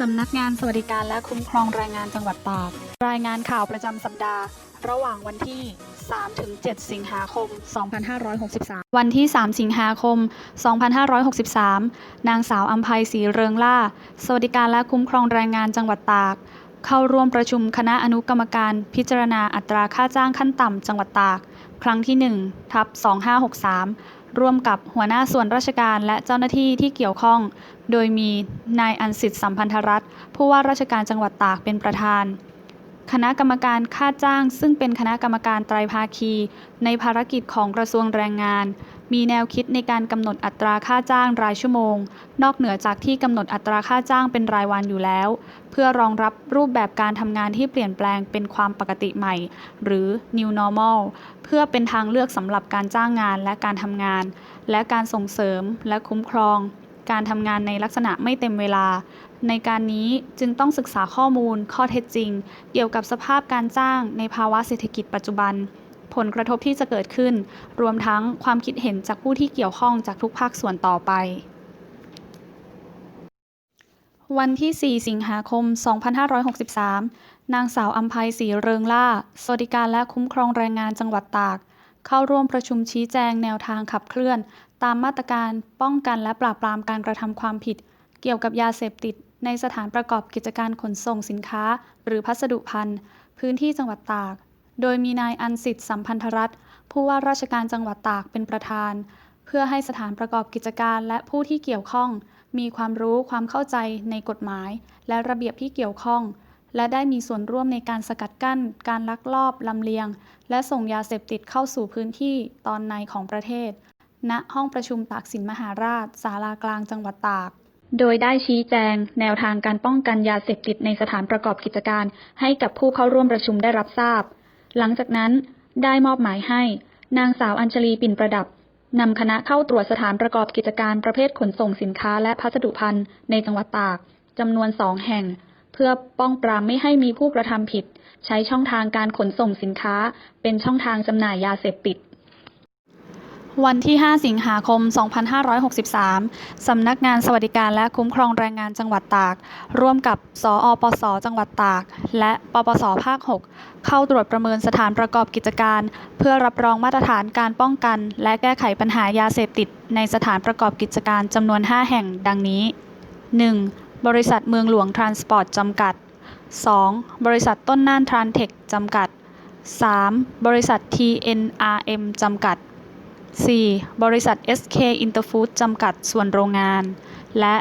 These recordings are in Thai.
สำนักงานสวัสดิการและคุ้มครองแรงงานจังหวัดตาก รายงานข่าวประจำสัปดาห์ ระหว่างวันที่ 3-7 สิงหาคม 2563 วันที่ 3 สิงหาคม 2563 นางสาวอัมภัยศรีเริงล่า สวัสดิการและคุ้มครองแรงงานจังหวัดตาก เข้าร่วมประชุมคณะอนุกรรมการพิจารณาอัตราค่าจ้างขั้นต่ำจังหวัดตาก ครั้งที่1ทับ2563 ร่วมกับหัวหน้าส่วนราชการและเจ้าหน้าที่ที่เกี่ยวข้อง โดยมีนายอันสิทธิ์สัมพันธรัตน์ผู้ว่าราชการจังหวัดตากเป็นประธาน คณะกรรมการค่าจ้าง ซึ่งเป็นคณะกรรมการไตรภาคี ในภารกิจของกระทรวงแรงงาน มีแนวคิดในการกำหนดอัตราค่าจ้างรายชั่วโมง นอกเหนือจากที่กำหนดอัตราค่าจ้างเป็นรายวันอยู่แล้ว เพื่อรองรับรูปแบบการทำงานที่เปลี่ยนแปลงเป็นความปกติใหม่ หรือ new normal เพื่อเป็นทางเลือกสำหรับการจ้างงานและการทำงาน และการส่งเสริมและคุ้มครอง การทำงานในลักษณะไม่เต็มเวลา ในการนี้จึงต้องศึกษาข้อมูล ข้อเท็จจริง เกี่ยวกับสภาพการจ้างในภาวะเศรษฐกิจปัจจุบัน ผลกระทบที่จะเกิดขึ้น รวมทั้งความคิดเห็นจากผู้ที่เกี่ยวข้องจากทุกภาคส่วนต่อไป วันที่ 4 สิงหาคม 2563 นางสาวอัมภัยศรีเริงล่า สวัสดิการและคุ้มครองแรงงานจังหวัดตาก เข้าร่วมประชุมชี้แจงแนวทางขับเคลื่อน ตามมาตรการป้องกันและปราบปรามการกระทำความผิด เกี่ยวกับยาเสพติดในสถานประกอบกิจการขนส่งสินค้า หรือพัสดุภัณฑ์พื้นที่จังหวัดตาก โดยมีนายอันสิทธิ์สัมพันธรัตน์ผู้ว่าราชการจังหวัดตากเป็นประธาน เพื่อให้สถานประกอบกิจการและผู้ที่เกี่ยวข้อง มีความรู้ความเข้าใจในกฎหมาย และระเบียบที่เกี่ยวข้อง และได้มีส่วนร่วมในการสกัดกั้น การลักลอบลำเลียง และส่งยาเสพติดเข้าสู่พื้นที่ตอนในของประเทศ ณ ห้องประชุมตากสินมหาราช ศาลากลางจังหวัดตากโดยได้ชี้แจง แนวทางการป้องกันยาเสพติดในสถานประกอบกิจการ ให้กับผู้เข้าร่วมประชุมได้รับทราบ หลังจากนั้นได้มอบหมายให้ นางสาวอัญชลีปิ่นประดับนำคณะเข้าตรวจสถานประกอบกิจการประเภทขนส่งสินค้าและพัสดุภัณฑ์ในจังหวัดตากจำนวนสองแห่ง เพื่อป้องปรามไม่ให้มีผู้กระทำผิด ใช้ช่องทางการขนส่งสินค้า เป็นช่องทางจำหน่ายยาเสพติด วันที่ 5 สิงหาคม 2563 สำนักงานสวัสดิการและคุ้มครองแรงงานจังหวัดตาก ร่วมกับ สอปส จังหวัดตาก และปปส ภาค 6 เข้าตรวจประเมินสถานประกอบกิจการ เพื่อรับรองมาตรฐานการป้องกัน และแก้ไขปัญหายาเสพติด ในสถานประกอบกิจการจำนวน 5 แห่งดังนี้ 1. บริษัทเมืองหลวงทรานสปอร์ตจำกัด 2. บริษัทต้นน่านทรานเทคจำกัด 3. บริษัท TNRM จำกัด 4. บริษัท SK Interfood จำกัดส่วนโรงงาน และ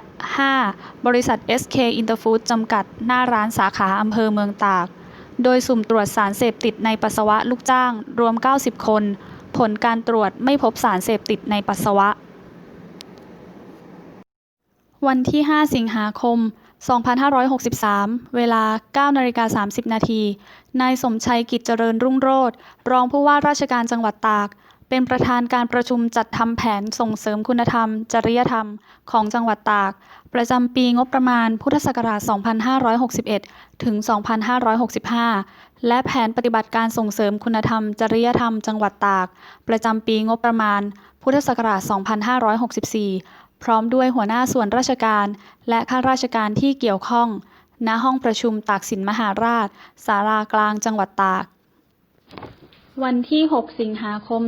5. บริษัท SK Interfood จำกัดหน้าร้านสาขาอำเภอเมืองตาก โดยสุ่มตรวจสารเสพติดในปัสสาวะลูกจ้างรวม 90 คน ผลการตรวจไม่พบสารเสพติดในปัสสาวะ วันที่ 5 สิงหาคม 2563 เวลา 9นาฬิกา30 นาที นายสมชัยกิจเจริญรุ่งโรจน์รองผู้ว่าราชการจังหวัดตาก เป็นประธานการประชุมจัดทำแผนส่งเสริมคุณธรรม จริยธรรม ของจังหวัดตาก ประจำปีงบประมาณพุทธศักราช 2561 ถึง 2565 และแผนปฏิบัติการส่งเสริมคุณธรรม จริยธรรม จังหวัดตาก ประจำปีงบประมาณ พุทธศักราช 2564 พร้อมด้วยหัวหน้าส่วนราชการ และข้าราชการที่เกี่ยวข้อง ณ ห้องประชุมตากสินมหาราช ศาลากลางจังหวัดตาก วันที่ 6 สิงหาคม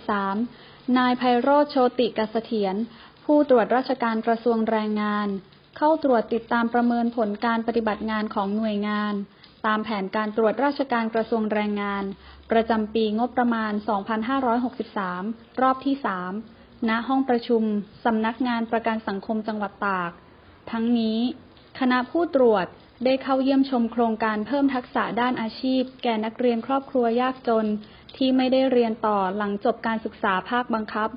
2563 นายไพโรธโชติกเสเถียรผู้ตรวจราชการกระทรวงแรงงาน เข้าตรวจติดตามประเมินผลการปฏิบัติงานของหน่วยงาน ตามแผนการตรวจราชการกระทรวงแรงงาน ประจำปีงบประมาณ 2563 รอบที่ 3 ณ ห้องประชุม สำนักงานประกันสังคมจังหวัดตาก ทั้งนี้ คณะผู้ตรวจ ได้เข้าเยี่ยมชมโครงการเพิ่มทักษะด้านอาชีพ แก่นักเรียนครอบครัวยากจน ที่ไม่ได้เรียนต่อหลังจบการศึกษาภาคบังคับ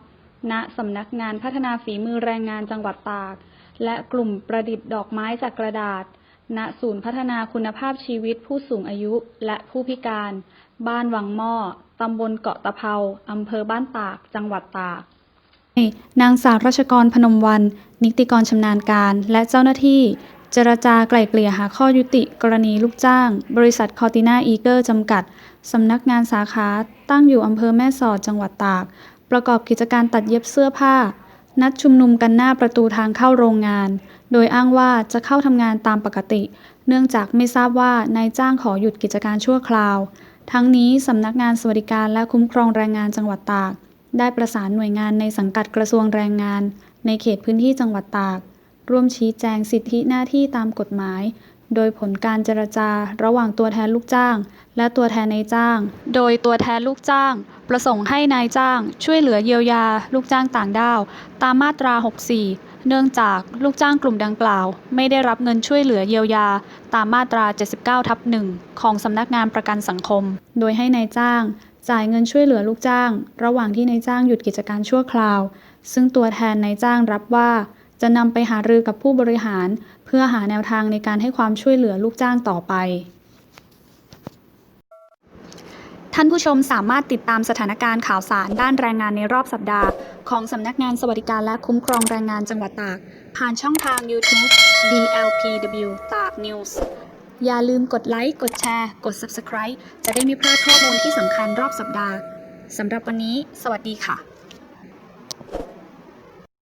ณสำนักงานพัฒนาฝีมือแรงงานจังหวัดตาก และกลุ่มประดิษฐ์ดอกไม้จากกระดาษ ณศูนย์พัฒนาคุณภาพชีวิตผู้สูงอายุและผู้พิการ บ้านวังหม้อตำบลเกาะตะเภาอำเภอบ้านตาก จังหวัดตากนางสาวรัชกรพนมวัน นิติกรชำนาญการ และเจ้าหน้าที่ เจรจาไกล่เกลี่ยหาข้อยุติกรณีลูกจ้าง บริษัทคอติน่าอีเกอร์จำกัด สำนักงานสาขา ตั้งอยู่อำเภอแม่สอดจังหวัดตาก ประกอบกิจการตัดเย็บเสื้อผ้า นัดชุมนุมกันหน้าประตูทางเข้าโรงงาน โดยอ้างว่าจะเข้าทำงานตามปกติ เนื่องจากไม่ทราบว่านายจ้างขอหยุดกิจการชั่วคราว ทั้งนี้สำนักงานสวัสดิการและคุ้มครองแรงงานจังหวัดตาก ได้ประสานหน่วยงานในสังกัดกระทรวงแรงงาน ในเขตพื้นที่จังหวัดตาก ร่วมชี้แจงสิทธิหน้าที่ตามกฎหมาย โดยผลการเจรจาระหว่างตัวแทนลูกจ้าง และตัวแทนนายจ้าง โดยตัวแทนลูกจ้าง ประสงค์ให้นายจ้าง ช่วยเหลือเยียวยา ลูกจ้างต่างด้าว ตามมาตรา 64 เนื่องจากลูกจ้างกลุ่มดังกล่าว ไม่ได้รับเงินช่วยเหลือเยียวยา ตามมาตรา 79ทับ1ของสำนักงานประกันสังคม โดยให้นายจ้าง จ่ายเงินช่วยเหลือลูกจ้าง ระหว่างที่นายจ้างหยุดกิจการชั่วคราว ซึ่งตัวแทนนายจ้างรับว่า จะนำไปหารือกับผู้บริหาร เพื่อหาแนวทางในการให้ความช่วยเหลือลูกจ้างต่อไป ท่านผู้ชมสามารถติดตามสถานการณ์ข่าวสารด้านแรงงานในรอบสัปดาห์ ของสำนักงานสวัสดิการและคุ้มครองแรงงานจังหวัดตาก ผ่านช่องทาง YouTube DLPW ตาก News อย่าลืมกดไลค์ กดแชร์ กด Subscribe จะได้ไม่พลาดข้อมูลที่สำคัญรอบสัปดาห์ สำหรับวันนี้ สวัสดีค่ะ